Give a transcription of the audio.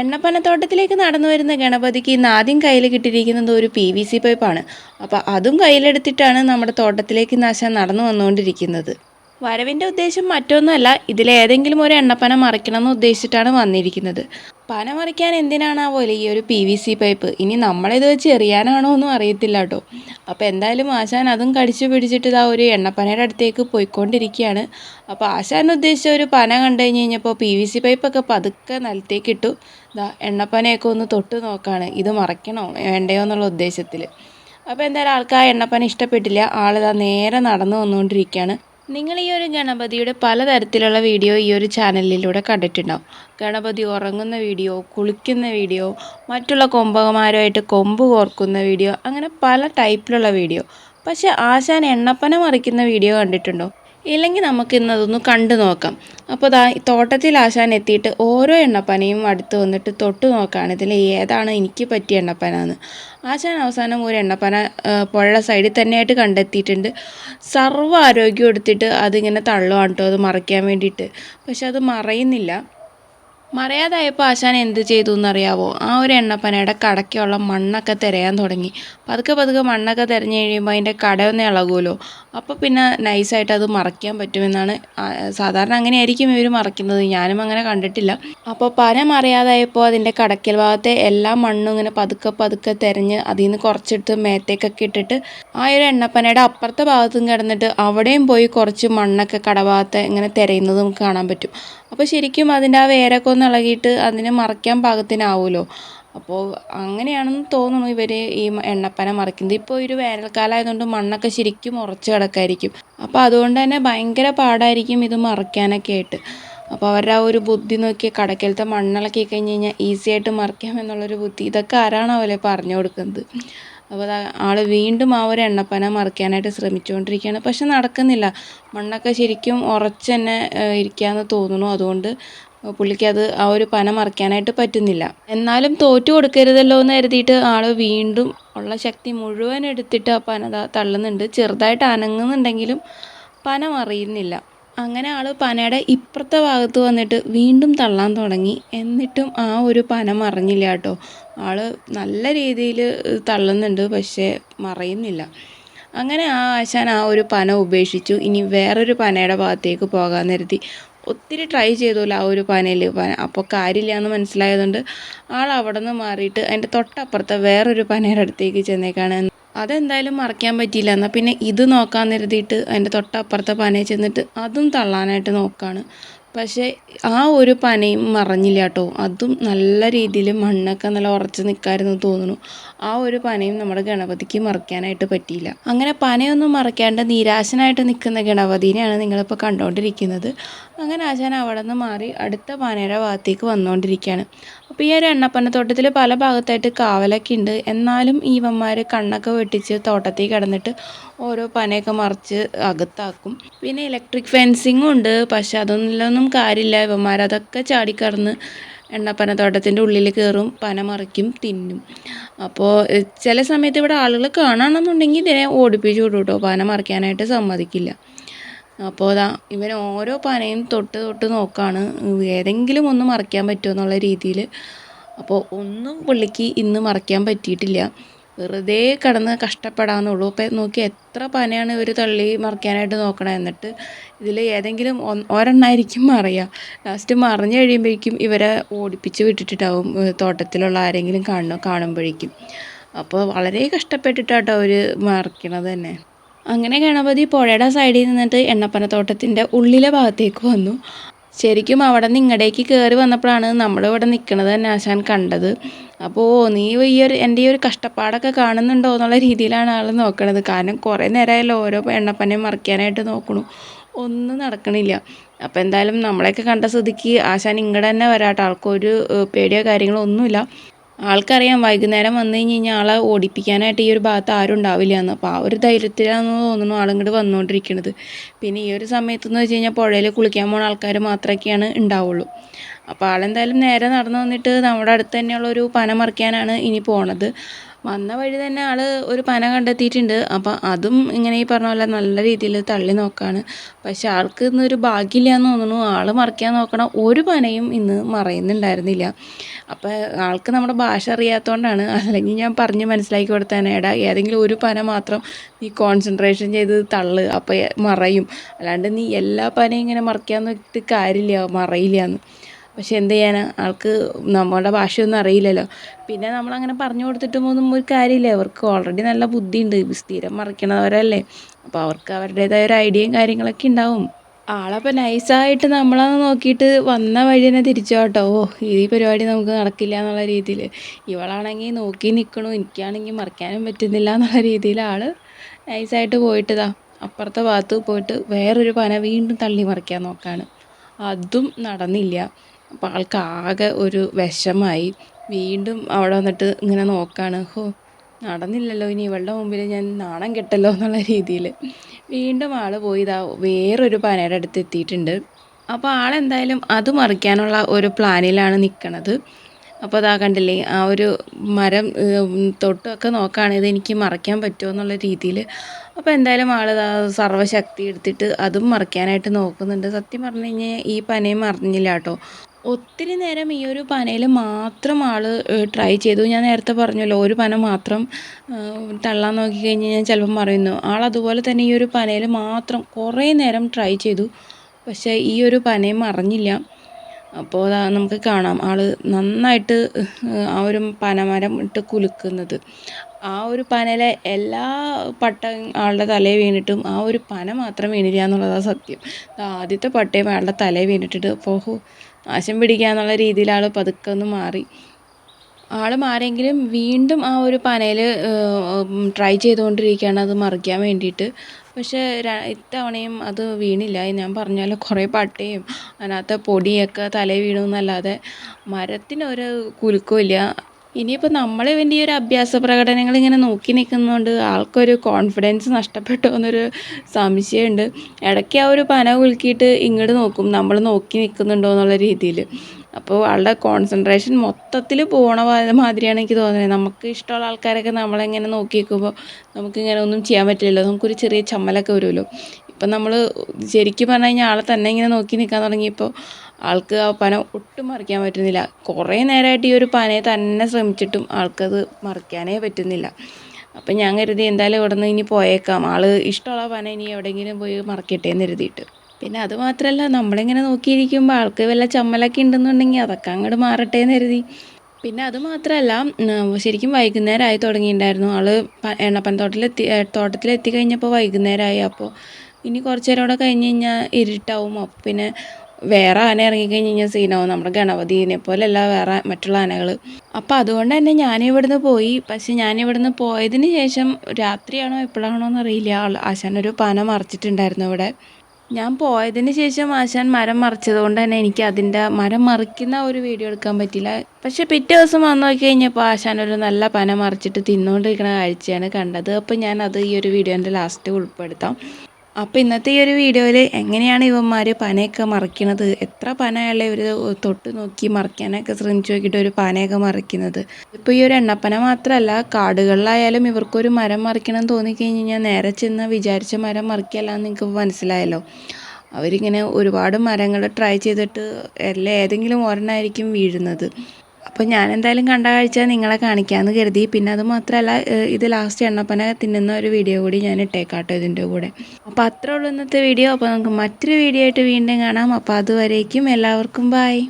എണ്ണപ്പനത്തോട്ടത്തിലേക്ക് നടന്നു വരുന്ന ഗണപതിക്ക് ഇന്ന് ആദ്യം കയ്യിൽ കിട്ടിയിരിക്കുന്നത് ഒരു പി വി സി പൈപ്പാണ്. അപ്പോൾ അതും കയ്യിലെടുത്തിട്ടാണ് നമ്മുടെ തോട്ടത്തിലേക്ക് ഇന്ന് നടന്നു വന്നുകൊണ്ടിരിക്കുന്നത്. വരവിന്റെ ഉദ്ദേശം മറ്റൊന്നുമല്ല ഇതിലേതെങ്കിലും ഒരു എണ്ണപ്പന മറിക്കണം എന്ന് ഉദ്ദേശിച്ചിട്ടാണ് വന്നിരിക്കുന്നത്. പന മറിക്കാൻ എന്തിനാണാവോ ഈ ഒരു പി വി സി പൈപ്പ് ഇനി നമ്മളിത് വെച്ച് എറിയാനാണോ ഒന്നും അറിയത്തില്ല കേട്ടോ അപ്പോൾ എന്തായാലും ആശാൻ അതും കടിച്ചു പിടിച്ചിട്ട് ഇതാ ഒരു എണ്ണപ്പനയുടെ അടുത്തേക്ക് പോയിക്കൊണ്ടിരിക്കുകയാണ്. അപ്പോൾ ആശാൻ ഉദ്ദേശിച്ച ഒരു പന കണ്ടു കഴിഞ്ഞ് കഴിഞ്ഞപ്പോൾ പി വി സി പൈപ്പൊക്കെ പതുക്കെ നിലത്തേക്ക് ഇട്ടു. ഇതാ എണ്ണപ്പനയൊക്കെ ഒന്ന് തൊട്ട് നോക്കാണ്. ഇത് മറയ്ക്കണോ? വേണ്ടയോ എന്നുള്ള ഉദ്ദേശത്തിൽ അപ്പോൾ എന്തായാലും ആൾക്ക് ആ എണ്ണപ്പന ഇഷ്ടപ്പെട്ടില്ല. ആളിതാ നേരെ നടന്നു വന്നുകൊണ്ടിരിക്കുകയാണ്. നിങ്ങൾ ഈ ഒരു ഗണപതിയുടെ പലതരത്തിലുള്ള വീഡിയോ ഈ ഒരു ചാനലിലൂടെ കണ്ടിട്ടുണ്ടാവും. ഗണപതി ഉറങ്ങുന്ന വീഡിയോ കുളിക്കുന്ന വീഡിയോ മറ്റുള്ള കൊമ്പകന്മാരുമായിട്ട് കൊമ്പ് കോർക്കുന്ന വീഡിയോ അങ്ങനെ പല ടൈപ്പിലുള്ള വീഡിയോ. പക്ഷേ ആശാൻ എണ്ണപ്പന മറിക്കുന്ന വീഡിയോ കണ്ടിട്ടുണ്ടോ? ഇല്ലെങ്കിൽ നമുക്ക് ഇന്നതൊന്ന് കണ്ടു നോക്കാം. അപ്പോൾ ദാ തോട്ടത്തിൽ ആശാൻ എത്തിയിട്ട് ഓരോ എണ്ണപ്പനയും അടുത്ത് വന്നിട്ട് തൊട്ട് നോക്കുകയാണ് ഇതിൽ ഏതാണ് എനിക്ക് പറ്റിയ എണ്ണപ്പന എന്ന് ആശാൻ അവസാനം ഒരു എണ്ണപ്പന പുഴ സൈഡിൽ തന്നെയായിട്ട് കണ്ടെത്തിയിട്ടുണ്ട്. സർവ ആരോഗ്യം എടുത്തിട്ട് അതിങ്ങനെ തള്ളുവാണ് കേട്ടോ അത് മറയ്ക്കാൻ വേണ്ടിയിട്ട്. പക്ഷെ അത് മറയുന്നില്ല. മറയാതായപ്പോൾ ആശാൻ എന്ത് ചെയ്തു എന്നറിയാവോ ആ ഒരു എണ്ണപ്പനയുടെ കടയ്ക്കുള്ള മണ്ണൊക്കെ തിരയാൻ തുടങ്ങി. പതുക്കെ പതുക്കെ മണ്ണൊക്കെ തിരഞ്ഞു കഴിയുമ്പോൾ അതിന്റെ കടയൊന്ന് ഇളകുമല്ലോ. അപ്പോൾ പിന്നെ നൈസായിട്ട് അത് മറയ്ക്കാൻ പറ്റുമെന്നാണ് സാധാരണ അങ്ങനെയായിരിക്കും ഇവർ മറയ്ക്കുന്നത്. ഞാനും അങ്ങനെ കണ്ടിട്ടില്ല. അപ്പോൾ പന മറിയാതായപ്പോൾ അതിന്റെ കടക്കൽ ഭാഗത്തെ എല്ലാ മണ്ണും ഇങ്ങനെ പതുക്കെ പതുക്കെ തിരഞ്ഞ് അതിൽ നിന്ന് കുറച്ചെടുത്ത് മേത്തേക്കൊക്കെ ഇട്ടിട്ട് ആ ഒരു എണ്ണപ്പനയുടെ അപ്പുറത്തെ ഭാഗത്തും കിടന്നിട്ട് അവിടെയും പോയി കുറച്ച് മണ്ണൊക്കെ കടഭാഗത്തെ ഇങ്ങനെ തിരയുന്നതും കാണാൻ പറ്റും. അപ്പോൾ ശരിക്കും അതിന്റെ ആ വേരൊക്കെ ഒന്ന് ഇളകിയിട്ട് അതിനെ മറയ്ക്കാൻ പാകത്തിനാവുമല്ലോ അപ്പോൾ അങ്ങനെയാണെന്ന് തോന്നുന്നു ഇവർ ഈ എണ്ണപ്പന മറിക്കുന്നത്. ഇപ്പോൾ ഒരു വേനൽക്കാലം ആയതുകൊണ്ട് മണ്ണൊക്കെ ശരിക്കും ഉറച്ച് കിടക്കായിരിക്കും. അപ്പോൾ അതുകൊണ്ട് തന്നെ ഭയങ്കര പാടായിരിക്കും ഇത് മറിക്കാനൊക്കെ ആയിട്ട്. അപ്പോൾ അവരുടെ ആ ഒരു ബുദ്ധി നോക്കി കടക്കലത്തെ മണ്ണിളക്കി കഴിഞ്ഞ് കഴിഞ്ഞാൽ ഈസി ആയിട്ട് മറിക്കാം എന്നുള്ളൊരു ബുദ്ധി ഇതൊക്കെ ആരാണ് അവരെ പറഞ്ഞു കൊടുക്കുന്നത്. അപ്പോൾ ആൾ വീണ്ടും ആ ഒരു എണ്ണപ്പന മറിക്കാനായിട്ട് ശ്രമിച്ചുകൊണ്ടിരിക്കുകയാണ്. പക്ഷെ നടക്കുന്നില്ല. മണ്ണൊക്കെ ശരിക്കും ഉറച്ച് തന്നെ ഇരിക്കുകയെന്ന് തോന്നുന്നു. അതുകൊണ്ട് പുള്ളിക്ക് അത് ആ ഒരു പന മറിക്കാനായിട്ട് പറ്റുന്നില്ല. എന്നാലും തോറ്റു കൊടുക്കരുതല്ലോ എന്ന് കരുതിയിട്ട് ആൾ വീണ്ടും ഉള്ള ശക്തി മുഴുവൻ എടുത്തിട്ട് ആ പന തള്ളുന്നുണ്ട്. ചെറുതായിട്ട് അനങ്ങുന്നുണ്ടെങ്കിലും പന മറിയുന്നില്ല. അങ്ങനെ ആൾ പനയുടെ ഇപ്പുറത്തെ ഭാഗത്ത് വന്നിട്ട് വീണ്ടും തള്ളാൻ തുടങ്ങി. എന്നിട്ടും ആ ഒരു പന മറിഞ്ഞില്ല കേട്ടോ. ആൾ നല്ല രീതിയിൽ തള്ളുന്നുണ്ട് പക്ഷേ മറയുന്നില്ല. അങ്ങനെ ആ ആശാൻ ആ ഒരു പന ഉപേക്ഷിച്ചു. ഇനി വേറൊരു പനയുടെ ഭാഗത്തേക്ക് പോകാൻ കരുതി. ഒത്തിരി ട്രൈ ചെയ്തല്ലോ ആ ഒരു പനയിൽ പന അപ്പോൾ കാര്യമില്ല എന്ന് മനസ്സിലായതുകൊണ്ട് ആൾ അവിടെ നിന്ന് മാറിയിട്ട് അതിന്റെ തൊട്ടപ്പുറത്തെ വേറൊരു പനയുടെ അടുത്തേക്ക് ചെന്നേക്കാണ്. അതെന്തായാലും മറക്കാൻ പറ്റിയില്ല. എന്നാൽ പിന്നെ ഇത് നോക്കാൻ കരുതിയിട്ട് അതിന്റെ തൊട്ടപ്പുറത്തെ പനയിൽ ചെന്നിട്ട് അതും തള്ളാനായിട്ട് നോക്കുകയാണ് പക്ഷേ ആ ഒരു പനയും മറഞ്ഞില്ല കേട്ടോ. അതും നല്ല രീതിയിൽ മണ്ണൊക്കെ നല്ല ഉറച്ച് നിൽക്കാമായിരുന്നു തോന്നുന്നു. ആ ഒരു പനയും നമ്മുടെ ഗണപതിക്ക് മറയ്ക്കാനായിട്ട് പറ്റിയില്ല. അങ്ങനെ പനയൊന്നും മറയ്ക്കാണ്ട് നിരാശനായിട്ട് നിൽക്കുന്ന ഗണപതിനെയാണ് നിങ്ങളിപ്പോൾ കണ്ടുകൊണ്ടിരിക്കുന്നത് അങ്ങനെ ആശാൻ അവിടെ നിന്ന് മാറി അടുത്ത പനയുടെ ഭാഗത്തേക്ക് വന്നുകൊണ്ടിരിക്കുകയാണ് അപ്പോൾ ഈ ഒരു എണ്ണപ്പനത്തോട്ടത്തിൽ പല ഭാഗത്തായിട്ട് കാവലൊക്കെ ഉണ്ട്. എന്നാലും ഈവന്മാർ കണ്ണൊക്കെ വെട്ടിച്ച് തോട്ടത്തിൽ കിടന്നിട്ട് ഓരോ പനയൊക്കെ മറിച്ച് അകത്താക്കും. പിന്നെ ഇലക്ട്രിക് ഫെൻസിങ്ങും ഉണ്ട്. പക്ഷെ അതൊന്നും കാര്യമില്ല. ഇവന്മാർ അതൊക്കെ ചാടിക്കടന്ന് എണ്ണപ്പന തോട്ടത്തിന്റെ ഉള്ളിൽ കയറും പന മറിക്കും തിന്നും. അപ്പോൾ ചില സമയത്ത് ഇവിടെ ആളുകൾ കാണണമെന്നുണ്ടെങ്കിൽ ഇതിനെ ഓടിപ്പിച്ചു വിടും കേട്ടോ. പന മറിക്കാനായിട്ട് സമ്മതിക്കില്ല. അപ്പോൾ അതാ ഇവൻ ഓരോ പനയും തൊട്ട് തൊട്ട് നോക്കാണ്. ഏതെങ്കിലും ഒന്ന് മറിക്കാൻ പറ്റുമോ എന്നുള്ള രീതിയിൽ അപ്പോൾ ഒന്നും പുള്ളിക്ക് ഇന്ന് മറിക്കാൻ പറ്റിയിട്ടില്ല. വെറുതെ കിടന്ന് കഷ്ടപ്പെടാമെന്നുള്ളൂ ഇപ്പം നോക്കി എത്ര പനയാണ് ഇവർ തള്ളി മറിക്കാനായിട്ട് നോക്കണത് എന്നിട്ട് ഇതിൽ ഏതെങ്കിലും ഒരെണ്ണായിരിക്കും മറിയുക ലാസ്റ്റ് മറിഞ്ഞു കഴിയുമ്പോഴേക്കും ഇവരെ ഓടിപ്പിച്ച് വിട്ടിട്ടുണ്ടാവും തോട്ടത്തിലുള്ള ആരെങ്കിലും കാണണം കാണുമ്പോഴേക്കും. അപ്പോൾ വളരെ കഷ്ടപ്പെട്ടിട്ടാട്ടോ അവർ മറിക്കണത് തന്നെ. അങ്ങനെ ഗണപതി പുഴയുടെ സൈഡിൽ നിന്നിട്ട് എണ്ണപ്പനത്തോട്ടത്തിന്റെ ഉള്ളിലെ ഭാഗത്തേക്ക് വന്നു. ശരിക്കും അവിടെ നിന്ന് ഇങ്ങടേക്ക് കയറി വന്നപ്പോഴാണ് നമ്മളിവിടെ നിൽക്കുന്നത് തന്നെ ആശാൻ കണ്ടത്. അപ്പോൾ നീ ഈ ഒരു എന്റെ ഈ ഒരു കഷ്ടപ്പാടൊക്കെ കാണുന്നുണ്ടോ എന്നുള്ള രീതിയിലാണ് ആൾ നോക്കണത്. കാരണം കുറേ നേരമായല്ലോ ഓരോ എണ്ണപ്പനയും മറിക്കാനായിട്ട് നോക്കണു. ഒന്നും നടക്കണില്ല. അപ്പോൾ എന്തായാലും നമ്മളെയൊക്കെ കണ്ട സ്ഥിതിക്ക് ആശാൻ ഇങ്ങോട്ട് തന്നെ വരാട്ടോ. ആൾക്കൊരു പേടിയോ കാര്യങ്ങളോ ഒന്നുമില്ല. ആൾക്കറിയാം വൈകുന്നേരം വന്നു കഴിഞ്ഞ് കഴിഞ്ഞാൽ ആളെ ഓടിപ്പിക്കാനായിട്ട് ഈ ഒരു ഭാഗത്ത് ആരും ഉണ്ടാവില്ല എന്ന് അപ്പോൾ ആ ഒരു ധൈര്യത്തിലാണെന്ന് തോന്നുന്നു ആളിങ്ങോട്ട് വന്നുകൊണ്ടിരിക്കുന്നത് പിന്നെ ഈ ഒരു സമയത്തെന്ന് വെച്ച് കഴിഞ്ഞാൽ പുഴയിൽ കുളിക്കാൻ പോകുന്ന ആൾക്കാർ മാത്രമൊക്കെയാണ് ഉണ്ടാവുള്ളൂ. അപ്പോൾ ആളെന്തായാലും നേരെ നടന്നു വന്നിട്ട് നമ്മുടെ അടുത്ത് തന്നെയുള്ള ഒരു പന മറിക്കാനാണ് ഇനി പോണത്. വന്ന വഴി തന്നെ ആൾ ഒരു പന കണ്ടെത്തിയിട്ടുണ്ട്. അപ്പോൾ അതും ഇങ്ങനെ ഈ പറഞ്ഞ പോലെ നല്ല രീതിയിൽ തള്ളി നോക്കാണ്. പക്ഷെ ആൾക്ക് ഇന്ന് ഒരു ഭാഗ്യമില്ല എന്ന് തോന്നുന്നു. ആൾ മറിക്കാൻ നോക്കണ ഒരു പനയും ഇന്ന് മറയുന്നുണ്ടായിരുന്നില്ല. അപ്പോൾ ആൾക്ക് നമ്മുടെ ഭാഷ അറിയാത്തതുകൊണ്ടാണ് അല്ലെങ്കിൽ ഞാൻ പറഞ്ഞ് മനസ്സിലാക്കി കൊടുത്തേനെ എടാ ഏതെങ്കിലും ഒരു പന മാത്രം നീ കോൺസെൻട്രേഷൻ ചെയ്ത് തള്ളു. അപ്പോൾ മറയും. അല്ലാണ്ട് നീ എല്ലാ പനയും ഇങ്ങനെ മറിക്കാൻ നോക്കിയിട്ട് കാര്യമില്ല. മറയില്ല എന്ന് പക്ഷെ എന്ത് ചെയ്യാനാ ആൾക്ക് നമ്മുടെ ഭാഷയൊന്നും അറിയില്ലല്ലോ. പിന്നെ നമ്മളങ്ങനെ പറഞ്ഞു കൊടുത്തിട്ട് ഒന്നും ഒരു കാര്യമില്ല. അവർക്ക് ഓൾറെഡി നല്ല ബുദ്ധിയുണ്ട്. സ്ഥിരം മറിക്കണവരല്ലേ. അപ്പോൾ അവർക്ക് അവരുടേതായ ഒരു ഐഡിയയും കാര്യങ്ങളൊക്കെ ഉണ്ടാവും. ആളപ്പോൾ നൈസായിട്ട് നമ്മളെ നോക്കിയിട്ട് വന്ന വഴി തന്നെ തിരിച്ചു കേട്ടോ ഓ ഈ പരിപാടി നമുക്ക് നടക്കില്ല എന്നുള്ള രീതിയിൽ. ഇവളാണെങ്കിൽ നോക്കി നിൽക്കണു എനിക്കാണെങ്കിൽ മറിക്കാനും പറ്റുന്നില്ല എന്നുള്ള രീതിയിൽ ആൾ നൈസായിട്ട് പോയിട്ടതാ അപ്പുറത്തെ ഭാഗത്ത് പോയിട്ട് വേറൊരു പന വീണ്ടും തള്ളി മറിക്കാൻ നോക്കാണ്. അതും നടന്നില്ല. അപ്പോൾ ആൾക്കാകെ ഒരു വിഷമായി. വീണ്ടും അവിടെ വന്നിട്ട് ഇങ്ങനെ നോക്കാണ്. ഹോ നടന്നില്ലല്ലോ ഇനി ഇവളുടെ മുമ്പിൽ ഞാൻ നാണം കെട്ടല്ലോ എന്നുള്ള രീതിയിൽ വീണ്ടും ആൾ പോയി ഇതാ വേറൊരു പനയുടെ അടുത്ത് എത്തിയിട്ടുണ്ട്. അപ്പോൾ ആളെന്തായാലും അത് മറിക്കാനുള്ള ഒരു പ്ലാനിലാണ് നിൽക്കണത് അപ്പോൾ അതാ കണ്ടില്ലേ ആ ഒരു മരം തൊട്ടൊക്കെ നോക്കുകയാണ് ഇത് എനിക്ക് മറയ്ക്കാൻ പറ്റുമോ എന്നുള്ള രീതിയിൽ അപ്പോൾ എന്തായാലും ആൾ സർവശക്തി എടുത്തിട്ട് അതും മറിക്കാനായിട്ട് നോക്കുന്നുണ്ട്. സത്യം പറഞ്ഞു കഴിഞ്ഞാൽ ഈ പനയും മറിഞ്ഞില്ല കേട്ടോ. ഒത്തിരി നേരം ഈ ഒരു പനയിൽ മാത്രം ആൾ ട്രൈ ചെയ്തു. ഞാൻ നേരത്തെ പറഞ്ഞല്ലോ ഒരു പന മാത്രം തള്ളാൻ നോക്കി കഴിഞ്ഞ് ഞാൻ ചിലപ്പം പറയുന്നു. ആൾ അതുപോലെ തന്നെ ഈ ഒരു പനയിൽ മാത്രം കുറേ നേരം ട്രൈ ചെയ്തു. പക്ഷേ ഈ ഒരു പനയും അറിഞ്ഞില്ല അപ്പോൾ നമുക്ക് കാണാം. ആൾ നന്നായിട്ട് ആ ഒരു പനമരം ഇട്ട് കുലുക്കുന്നത്. ആ ഒരു പനയിലെ എല്ലാ പട്ട ആളുടെ തലയിൽ വീണിട്ടും ആ ഒരു പന മാത്രം വീണില്ല എന്നുള്ളതാണ് സത്യം. ആദ്യത്തെ പട്ടയും അയാളുടെ തലയിൽ വീണിട്ടിട്ട് അപ്പോൾ നാശം പിടിക്കുക എന്നുള്ള രീതിയിൽ ആൾ പതുക്കെ ഒന്ന് മാറി. ആൾ മാറിയെങ്കിലും വീണ്ടും ആ ഒരു പനയിൽ ട്രൈ ചെയ്തുകൊണ്ടിരിക്കുകയാണ് അത് മറിക്കാൻ വേണ്ടിയിട്ട്. പക്ഷേ ഇത്തവണയും അത് വീണില്ല. ഞാൻ പറഞ്ഞാൽ കുറേ പട്ടയും അതിനകത്ത് പൊടിയൊക്കെ തലയിൽ വീണു എന്നല്ലാതെ മരത്തിനൊരു കുലുക്കവും ഇല്ല. ഇനിയിപ്പോൾ നമ്മൾ ഇവന്റെ ഈ ഒരു അഭ്യാസ പ്രകടനങ്ങൾ ഇങ്ങനെ നോക്കി നിൽക്കുന്നതുകൊണ്ട് ആൾക്കൊരു കോൺഫിഡൻസ് നഷ്ടപ്പെട്ടോ എന്നൊരു സംശയമുണ്ട്. ഇടയ്ക്ക് ആ ഒരു പന കുലുക്കിയിട്ട് ഇങ്ങോട്ട് നോക്കും നമ്മൾ നോക്കി നിൽക്കുന്നുണ്ടോ എന്നുള്ള രീതിയിൽ അപ്പോൾ ആളുടെ കോൺസെൻട്രേഷൻ മൊത്തത്തിൽ പോണ മാതിരിയാണ് എനിക്ക് തോന്നുന്നത്. നമുക്ക് ഇഷ്ടമുള്ള ആൾക്കാരൊക്കെ നമ്മളെങ്ങനെ നോക്കി നിൽക്കുമ്പോൾ നമുക്കിങ്ങനെ ഒന്നും ചെയ്യാൻ പറ്റില്ലല്ലോ. നമുക്കൊരു ചെറിയ ചമ്മലൊക്കെ വരുമല്ലോ. ഇപ്പം നമ്മൾ ശരിക്കും പറഞ്ഞു കഴിഞ്ഞാൽ ആളെ തന്നെ ഇങ്ങനെ നോക്കി നിൽക്കാൻ തുടങ്ങിയപ്പോൾ ആൾക്ക് ആ പന ഒട്ടും മറിക്കാൻ പറ്റുന്നില്ല. കുറേ നേരമായിട്ട് ഈ ഒരു പനയെ തന്നെ ശ്രമിച്ചിട്ടും ആൾക്കത് മറിക്കാനേ പറ്റുന്നില്ല. അപ്പം ഞാൻ കരുതി എന്തായാലും ഇവിടെ നിന്ന് ഇനി പോയേക്കാം. ആൾ ഇഷ്ടമുള്ള പന ഇനി എവിടെയെങ്കിലും പോയി മറക്കട്ടെ എന്ന് കരുതിയിട്ട്. പിന്നെ അത് മാത്രമല്ല നമ്മളിങ്ങനെ നോക്കിയിരിക്കുമ്പോൾ ആൾക്ക് വല്ല ചമ്മലൊക്കെ ഉണ്ടെന്നുണ്ടെങ്കിൽ അതൊക്കെ അങ്ങോട്ട് മാറട്ടെ എന്ന് കരുതി. പിന്നെ അത് മാത്രമല്ല ശരിക്കും വൈകുന്നേരമായി തുടങ്ങിയിട്ടുണ്ടായിരുന്നു. ആൾ എണ്ണപ്പനത്തോട്ടത്തിലെത്തി തോട്ടത്തിലെത്തി കഴിഞ്ഞപ്പോൾ വൈകുന്നേരമായി. അപ്പോൾ ഇനി കുറച്ച് നേരം കൂടെ കഴിഞ്ഞ് കഴിഞ്ഞാൽ ഇരുട്ടാവും. അപ്പോൾ പിന്നെ വേറെ ആന ഇറങ്ങിക്കഴിഞ്ഞ് കഴിഞ്ഞാൽ സീനാവും നമ്മുടെ ഗണപതിനെ പോലെയല്ല വേറെ മറ്റുള്ള ആനകൾ അപ്പോൾ അതുകൊണ്ട് തന്നെ ഞാനിവിടുന്ന് പോയി. പക്ഷെ ഞാനിവിടുന്ന് പോയതിന് ശേഷം രാത്രിയാണോ എപ്പോഴാണോ എന്നറിയില്ല. ആശാനൊരു പന മറിച്ചിട്ടുണ്ടായിരുന്നു ഇവിടെ ഞാൻ പോയതിന് ശേഷം ആശാൻ മരം മറിച്ചത് കൊണ്ട് തന്നെ എനിക്ക് അതിന്റെ മരം മറിക്കുന്ന ഒരു വീഡിയോ എടുക്കാൻ പറ്റില്ല പക്ഷെ പിറ്റേ ദിവസം വന്നു നോക്കി കഴിഞ്ഞപ്പോൾ ആശാൻ ഒരു നല്ല പന മറിച്ചിട്ട് തിന്നുകൊണ്ടിരിക്കുന്ന കാഴ്ചയാണ് കണ്ടത്. അപ്പോൾ ഞാൻ അത് ഈ ഒരു വീഡിയോന്റെ ലാസ്റ്റ് ഉൾപ്പെടുത്താം. അപ്പോൾ ഇന്നത്തെ ഈ ഒരു വീഡിയോയിൽ എങ്ങനെയാണ് ഇവന്മാർ പനയൊക്കെ മറിക്കണത്? എത്ര പനയല്ലേ ഇവർ തൊട്ട് നോക്കി മറിക്കാനൊക്കെ ശ്രമിച്ചു നോക്കിയിട്ട് ഒരു പനയൊക്കെ മറിക്കുന്നത്? ഇപ്പോൾ ഈ ഒരു എണ്ണപ്പന മാത്രമല്ല കാടുകളിലായാലും ഇവർക്കൊരു മരം മറിക്കണം തോന്നിക്കഴിഞ്ഞ് കഴിഞ്ഞാൽ നേരെ ചെന്ന് വിചാരിച്ച മരം മറിക്കല്ല എന്ന് നിങ്ങൾക്ക് മനസ്സിലായല്ലോ? അവരിങ്ങനെ ഒരുപാട് മരങ്ങൾ ട്രൈ ചെയ്തിട്ട് എല്ലാം ഏതെങ്കിലും ഒരെണ്ണമായിരിക്കും വീഴുന്നത്. അപ്പോൾ ഞാൻ എന്തായാലും കണ്ട കാഴ്ച നിങ്ങളെ കാണിക്കാമെന്ന് കരുതി. പിന്നെ അത് മാത്രമല്ല ഇത് ലാസ്റ്റ് എണ്ണപ്പന തിന്നുന്ന ഒരു വീഡിയോ കൂടി ഞാൻ ഇട്ടേക്കാട്ടോ ഇതിന്റെ കൂടെ. അപ്പോൾ അത്രേ ഉള്ളൂ ഇന്നത്തെ വീഡിയോ അപ്പോൾ നമുക്ക് മറ്റൊരു വീഡിയോ ആയിട്ട് വീണ്ടും കാണാം. അപ്പോൾ അതുവരേക്കും എല്ലാവർക്കും ബായ്